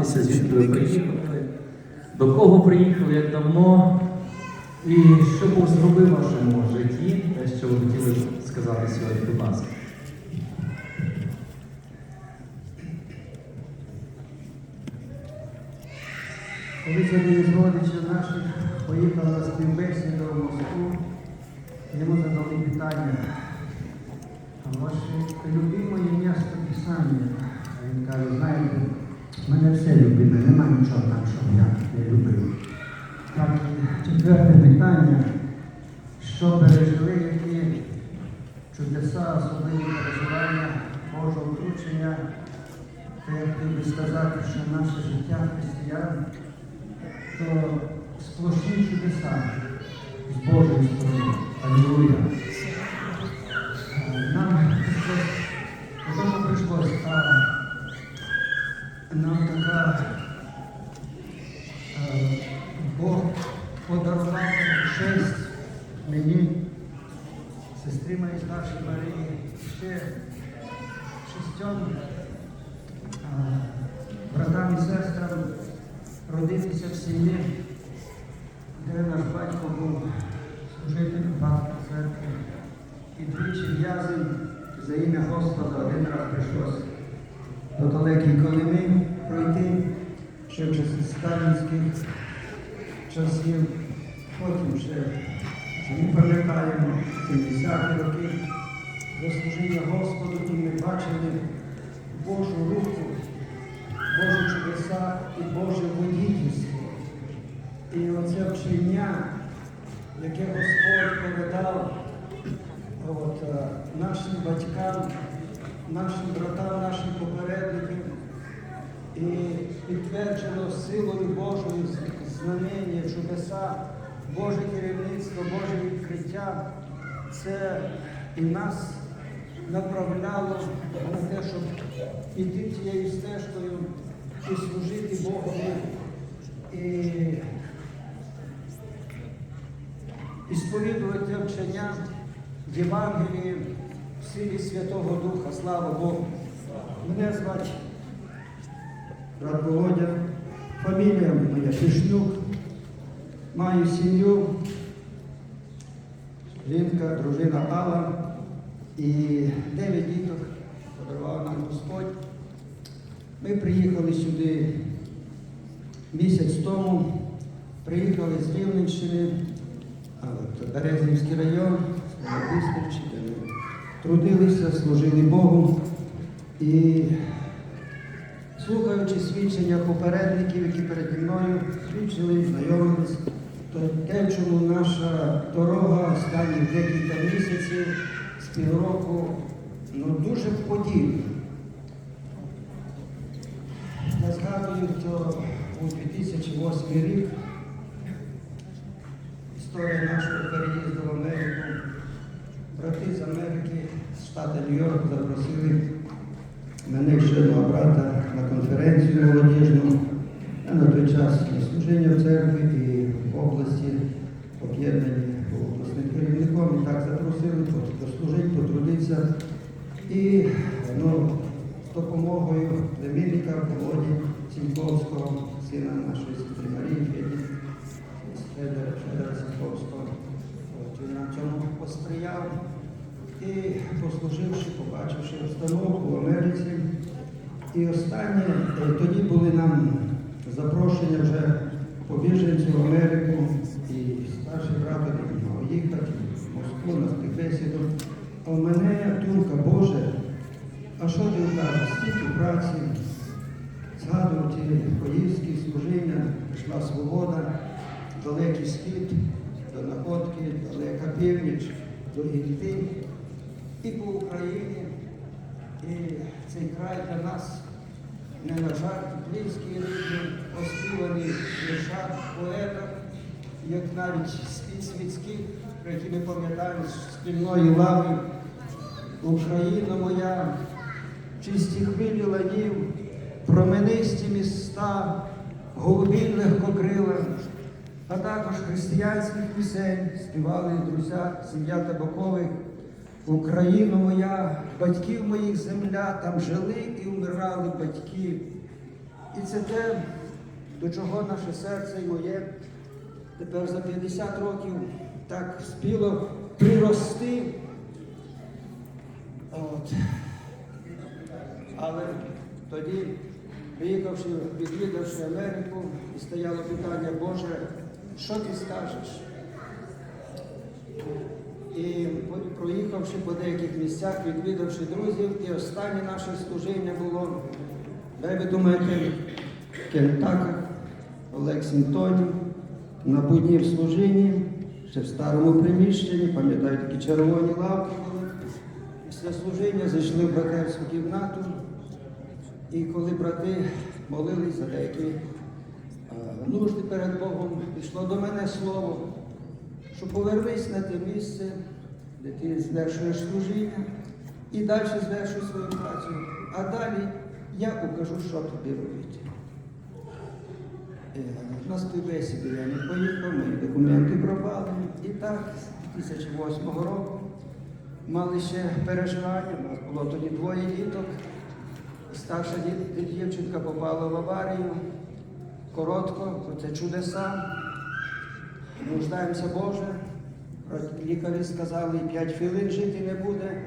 звідки ви приїхали, до кого приїхали, як давно, і що Бог зробив в вашому житті, те, що ви хотіли сказати сьогодні, будь ласка. Коли сьогодні з родичів наших поїхав на співбесіду в Москву, йому задали питання, а ваше любимое місто Писання? Він каже, знаєте, мене все любиме, нема нічого там, що я не любив. Так, четверте питання, що пережили, які чудеса, особливі переживання, Божого втручення, то я хотів би сказати, що наше життя християн то сплошні чудеса з Божої сторони. Алілуя. Е, Нам прийшлось, не то, що прийшлось, а нам така е, Бог подарував честь мені, сестрі моїй старшій Марії, ще шістьом братам і сестрам родитися в сім'ї, де наш батько був служителем Бабки церкви. І двічі в'язень за ім'я Господа один раз прийшлося до далекої Колими пройти, ще в часи сталінських часів. Потім ще, ми пам'ятаємо, 70-ті роки за служіння Господу, і ми бачили Божу руку Божі чудеса і Боже водительство. І оце вчення, яке Господь передав от, е, нашим батькам, нашим братам, нашим попередникам, і підтверджено силою Божою знамення, чудеса, Боже керівництво, Боже відкриття. Це і нас направляло на те, щоб іти тією стежкою і служити Богові. І, і сповідувати вчення Євангелії в силі Святого Духа. Слава Богу. Мене звати Володя, фамілія моя Пішнюк, маю сім'ю, жінка, дружина Алла і дев'ять діток подарував нам Господь. Ми приїхали сюди місяць тому, приїхали з Рівненщини, Березівський район, Бистричі, де ми трудилися, служили Богу. І слухаючи свідчення попередників, які переді мною свідчили, знайомились, те, чому наша дорога останні декілька місяців з півроку ну, дуже подібна. Я згадую, то у 2008 рік історія нашого переїзду в Америку. Брати з Америки, з штату Нью-Йорк запросили мене ще одного брата на конференцію молодіжну. Я на той час і служіння в церкві області об'єднані обласним керівником. І так запросили послужити, потрудитися. І ну, з допомогою племінника Володі Сіньковського, сина нашої сестри Марії Феді, Федора. От він нам цьому посприяв. І послуживши, побачивши обстановку в Америці. І останнє, е, тоді були нам запрошення вже по в Америку, і старший брат мав їхати в Москву на співбесіду. А в мене думка, Боже, а що ти кажеш, стільки праці, згадував ті поїздки, служіння, прийшла свобода, далекий схід, до находки, далека північ, до Ільти і по Україні. І цей край для нас не на жаль, близький рідний, оспіваний віршах, поетах, як навіть спів світських, про які ми пам'ятаємо з спільної лави. Україна моя, чисті хвилі ланів, променисті міста, голубі легкокрила, а також християнських пісень співали друзі, сім'я Табакових. Україна моя, батьків моїх земля, там жили і вмирали батьки. І це те, до чого наше серце і моє тепер за 50 років так спіло прирости. От. Але тоді, приїхавши, відвідавши Америку, і стояло питання, Боже, що ти скажеш? І проїхавши по деяких місцях, відвідавши друзів, і останнє наше служіння було, де ви думаєте, в Кентаках, в Лексінгтоні, на будні в служінні, ще в старому приміщенні, пам'ятаю, такі червоні лавки були. Після служіння зайшли в братерську кімнату, і коли брати молились за деякі е, нужди перед Богом, пішло до мене слово, що повернись на те місце, де ти звершуєш служіння, і далі звершуй свою працю. А далі я покажу, що тобі робити. Е, На співбесіду я не поїхав, мої документи пропали. І так, з 2008 року мали ще переживання. У нас було тоді двоє діток. Старша дівчинка попала в аварію. Коротко, це чудеса. Нуждаємося Боже. Лікарі сказали, 5 хвилин жити не буде.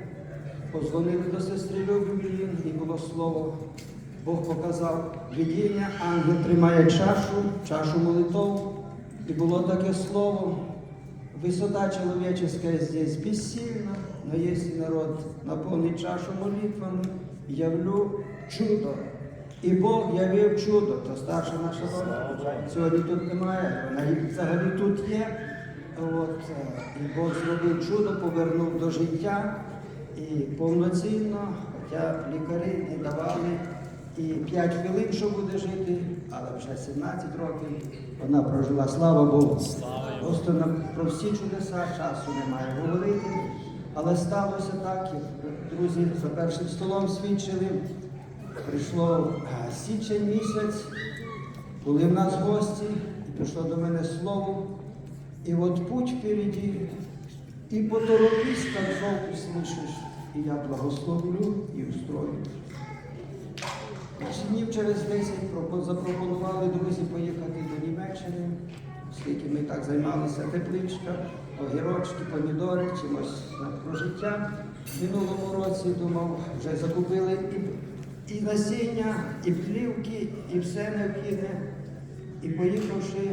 Позвонили до сестри Любові, і було слово. Бог показав видіння, ангел тримає чашу, чашу молитов. І було таке слово. Высота человеческая здесь бессильна, но если народ наполнит чашу молитвами, явлю чудо. І Бог явив чудо, то старша наша доля. Сьогодні тут немає, вона взагалі тут є. От, е, і Бог зробив чудо, повернув до життя і повноцінно, хоча лікарі не давали і 5 хвилин, що буде жити, але вже 17 років вона прожила. Слава Богу. Просто про всі чудеса часу немає говорити. Але сталося так, як друзі за першим столом свідчили. Прийшло січень місяць, були в нас гості, і прийшло до мене слово. І от путь впереді, і поторопись, как зов услышиш, і я благословлю і устрою. Днів через 10 запропонували друзі поїхати до Німеччини, оскільки ми так займалися тепличка, огірочки, помідори, чимось про життя. В минулому році думав, вже закупили і, і насіння, і плівки, і все необхідне. І поїхавши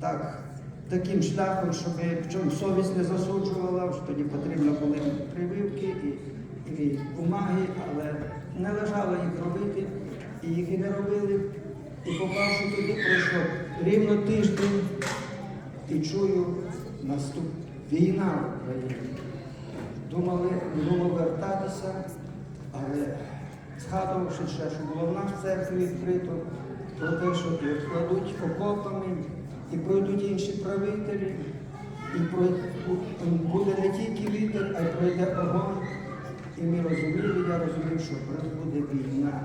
так, таким шляхом, щоб чому совість не засуджувала, що тоді потрібно були прививки і, і бумаги, але не лежало їх робити, і їх і не робили. І попавши туди, пройшло рівно тиждень і чую наступ війна в Україні. Думали, думав вертатися, але згадувавши ще, що було в нас в церкві відкрито, про те, що і кладуть окопами, і пройдуть інші правителі, і буде не тільки вітер, а й пройде огонь. І ми розуміли, я розумів, що буде війна.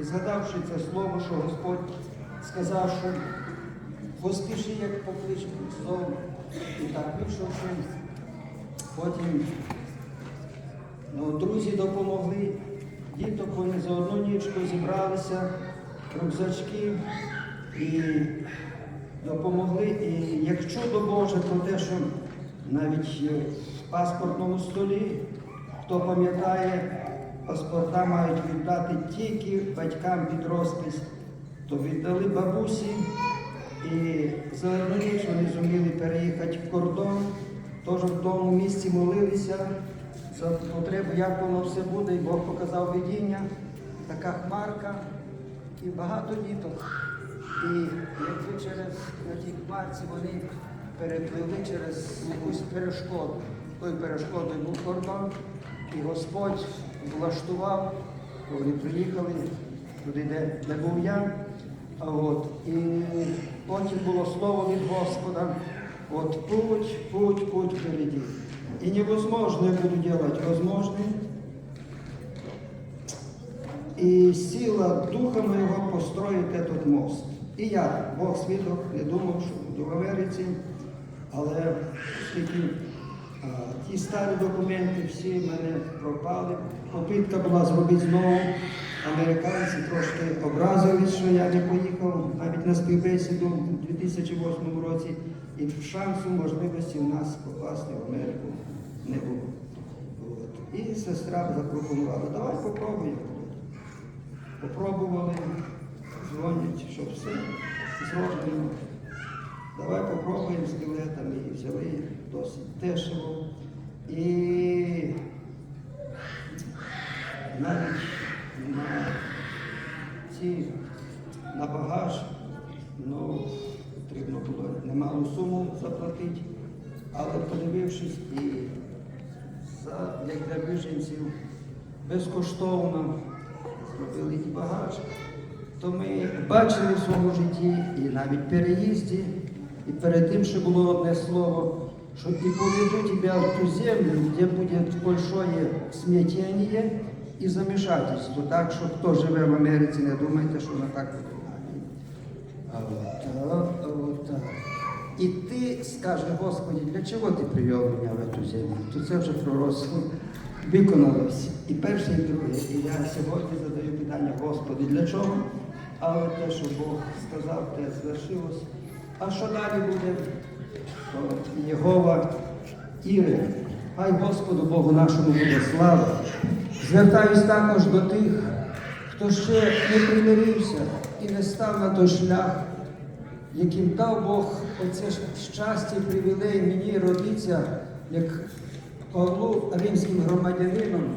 І згадавши це слово, що Господь сказав, що поспіши, як покличе зовні. І так вийшовши, потім ну, друзі допомогли, діток вони за одну нічку зібралися, рюкзачки і допомогли. І як чудо Боже про те, що навіть в паспортному столі, хто пам'ятає, паспорта мають віддати тільки батькам під розпис, то віддали бабусі. І за одну ніч вони зуміли переїхати в кордон, теж в тому місці молилися за потребу, як воно все буде, і Бог показав видіння, така хмарка і багато діток. І якби через на тій хмарці вони перепливли через якусь перешкоду. Тою перешкодою був кордон, і Господь влаштував, вони приїхали туди, де, де був я. А От, і потім було слово від Господа, от путь, путь, путь впереди. И невозможно я буду делать возможным. И сила Духа моего построить этот мост. І я, Бог свідок, не думав, що буду в Америці, але оскільки ті старі документи всі в мене пропали. Попитка була зробити знову американці трошки образились, що я не поїхав навіть на співбесіду у 2008 році, і шансу, можливості у нас попасти в Америку не було. От. І сестра запропонувала, давай попробуємо. Попробували, дзвонять, що все зроблено. Давай попробуємо з білетами і взяли досить дешево. І навіть на ці на багаж ну, потрібно було немалу суму заплатити, але подивившись і за, як для біженців безкоштовно зробили і багаж, то ми бачили в своєму житті і навіть переїзді, і перед тим, що було одне слово, що і поведу тебя в ту землю, де буде большое смятение і замішательство. Так що хто живе в Америці, не думайте, що воно так буде. Вот вот. І ти скажеш, Господи, для чого ти привів мене в эту землю? То це вже пророцтво виконалось. І перше, і друге. І я сьогодні задаю питання, Господи, для чого? Але те, що Бог сказав, те звершилось. А що далі буде? Єгова Іре. Хай Господу Богу нашому буде слава. Звертаюсь також до тих, хто ще не примирився і не став на той шлях, яким дав Бог оце щастя і привілей мені родитися, як Павлу римським громадянином.